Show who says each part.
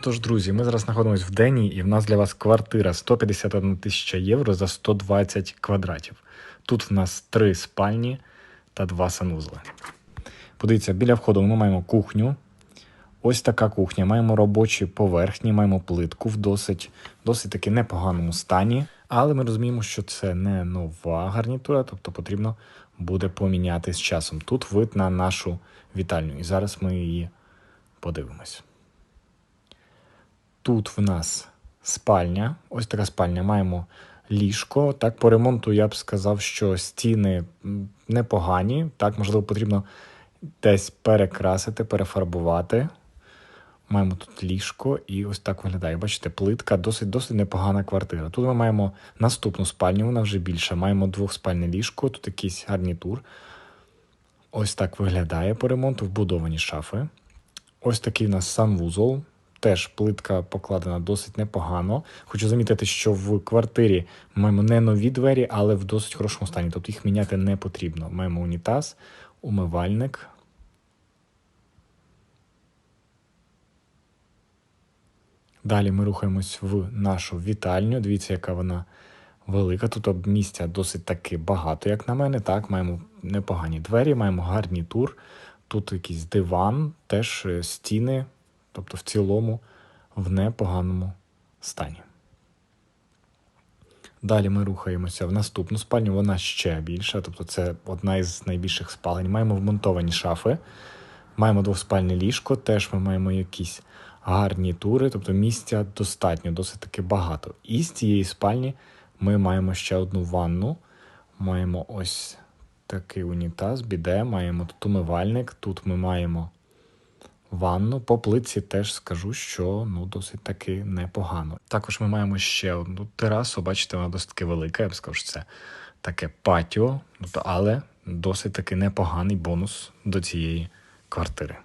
Speaker 1: Тож, друзі, ми зараз знаходимося в Дені, і в нас для вас квартира 151 тисяча євро за 120 квадратів. Тут в нас три спальні та два санузли. Подивіться, біля входу ми маємо кухню. Ось така кухня. Маємо робочі поверхні, маємо плитку в досить, досить таки непоганому стані. Але ми розуміємо, що це не нова гарнітура, тобто потрібно буде поміняти з часом. Тут вид на нашу вітальню, і зараз ми її подивимось. Тут в нас спальня. Ось така спальня. Маємо ліжко. Так, по ремонту я б сказав, що стіни непогані. Так, можливо, потрібно десь перекрасити, перефарбувати. Маємо тут ліжко, і ось так виглядає. Бачите, плитка, досить досить непогана квартира. Тут ми маємо наступну спальню, вона вже більша. Маємо двохспальне ліжко, тут якийсь гарнітур. Ось так виглядає по ремонту, вбудовані шафи. Ось такий у нас санвузол. Теж плитка покладена досить непогано. Хочу замітити, що в квартирі маємо не нові двері, але в досить хорошому стані. Тобто їх міняти не потрібно. Маємо унітаз, умивальник. Далі ми рухаємось в нашу вітальню. Дивіться, яка вона велика. Тут місця досить таки багато, як на мене. Так, маємо непогані двері, маємо гарнітур. Тут якийсь диван, теж е, стіни, тобто в цілому в непоганому стані. Далі ми рухаємося в наступну спальню, вона ще більша, тобто це одна із найбільших спалень. Маємо вмонтовані шафи, маємо двоспальне ліжко, теж ми маємо якісь гарні тури, тобто місця достатньо, досить таки багато. І з цієї спальні ми маємо ще одну ванну. Маємо ось такий унітаз, біде, маємо тут умивальник, тут ми маємо ванну. По плитці теж скажу, що ну досить таки непогано. Також ми маємо ще одну терасу. Бачите, вона досить таки велика. Я б сказав, що це таке патіо, тобто, але досить таки непоганий бонус до цієї квартири.